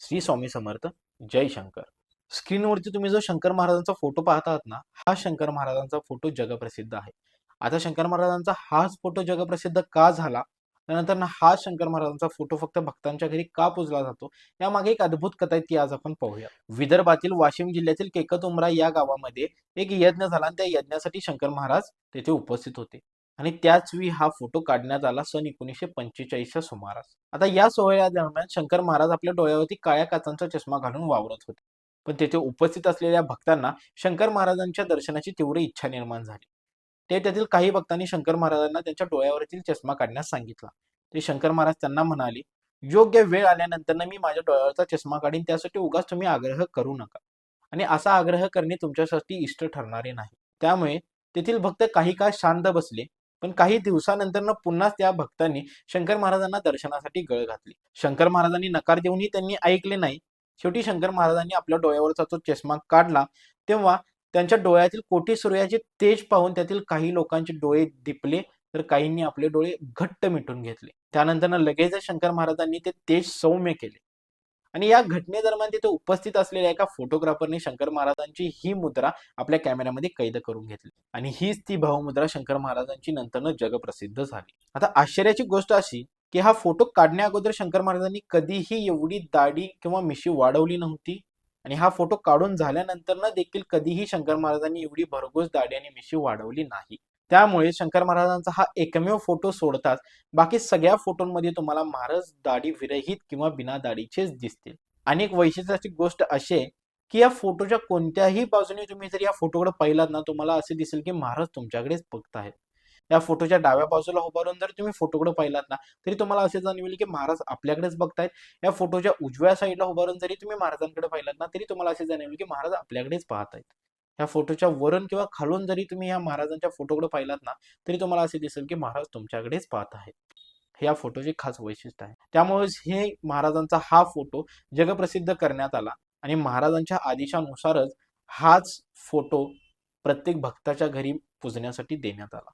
श्री स्वामी समर्थ जय शंकर. स्क्रीनवरती तुम्ही जो शंकर महाराजांचा फोटो पाहत आहात ना हा शंकर महाराजांचा फोटो जगप्रसिद्ध आहे. आता शंकर महाराजांचा हाच फोटो जगप्रसिद्ध का झाला? त्यानंतर ना हा शंकर महाराजांचा फोटो फक्त भक्तांच्या घरी का पुजला जातो? यामागे एक अद्भुत कथा आहे ती आज आपण पाहूया. विदर्भातील वाशिम जिल्ह्यातील केकत उमरा या गावामध्ये एक यज्ञ झाला आणि त्या यज्ञासाठी शंकर महाराज तेथे उपस्थित होते. आणि त्याच वेळी हा फोटो काढण्यात आला सन एकोणीसशे पंचेचाळीसच्या सुमारास. आता या सोहळ्या दरम्यान शंकर महाराज आपल्या डोळ्यावरती काळ्या काचांचा चष्मा घालून वावरत होते. पण तेथे उपस्थित असलेल्या भक्तांना शंकर महाराजांच्या दर्शनाची तीव्र इच्छा निर्माण झाली. ते त्यातील काही भक्तांनी शंकर महाराजांना त्यांच्या डोळ्यावरतील चष्मा काढण्यास सांगितला. ते शंकर महाराज त्यांना म्हणाले योग्य वेळ आल्यानंतर ना मी माझ्या डोळ्यावरचा चष्मा काढीन त्यासाठी उगाच तुम्ही आग्रह करू नका. आणि असा आग्रह करणे तुमच्यासाठी इष्ट ठरणारे नाही. त्यामुळे तेथील भक्त काही काळ शांत बसले पण काही दिवसानंतर ना पुन्हा त्या भक्तांनी शंकर महाराजांना दर्शनासाठी गळ घातली. शंकर महाराजांनी नकार देऊनही त्यांनी ऐकले नाही. शेवटी शंकर महाराजांनी आपल्या डोळ्यावरचा तो चष्मा काढला तेव्हा त्यांच्या डोळ्यातील कोटी सूर्याचे तेज पाहून त्यातील काही लोकांचे डोळे दिपले तर काहींनी आपले डोळे घट्ट मिटून घेतले. त्यानंतर लगेच शंकर महाराजांनी ते तेज सौम्य केले. आणि या घटनेदरम्यान तिथे उपस्थित असलेल्या एका फोटोग्राफरने शंकर महाराजांची ही मुद्रा आपल्या कॅमेऱ्यामध्ये कैद करून घेतली. आणि हीच ती भावमुद्रा शंकर महाराजांची नंतरनं जगप्रसिद्ध झाली. आता आश्चर्याची गोष्ट अशी की हा फोटो काढण्या अगोदर शंकर महाराजांनी कधीही एवढी दाढी किंवा मिशी वाढवली नव्हती. आणि हा फोटो काढून झाल्यानंतर ना देखील कधीही शंकर महाराजांनी एवढी भरघोस दाढी आणि मिशी वाढवली नाही. त्यामुळे शंकर महाराजांचा हा एकमेव फोटो सोडताच बाकी सगळ्या फोटोंमध्ये तुम्हाला महाराज दाढी विरहित किंवा बिना दाढीचेच दिसतील. आणि एक वैशिष्ट्याची गोष्ट अशी आहे की या फोटोच्या कोणत्याही बाजूने तुम्ही जर या फोटोकडे पाहिलात ना तुम्हाला असे दिसेल की महाराज तुमच्याकडेच बघत आहेत या फोटोच्या डाव्या बाजूला उभारून जर तुम्ही फोटोकडे पाहिलात ना तरी तुम्हाला असे जाणवेल की महाराज आपल्याकडेच बघतायत या फोटोच्या उजव्या साईडला उभारून जरी तुम्ही महाराजांकडे पाहिलात ना तरी तुम्हाला असे जाणवेल की महाराज आपल्याकडेच पाहत आहेत या फोटोच्या वरून किंवा खालून जरी तुम्ही या महाराजांच्या फोटोकडे पाहिलात ना तरी तुम्हाला असे दिसेल की महाराज तुमच्याकडेच पाहत आहेत. हे या फोटोचे खास वैशिष्ट्य आहे. त्यामुळे हे महाराजांचा हा फोटो जगप्रसिद्ध करण्यात आला आणि महाराजांच्या आदेशानुसारच हाच फोटो प्रत्येक भक्ताच्या घरी पुजण्यासाठी देण्यात आला.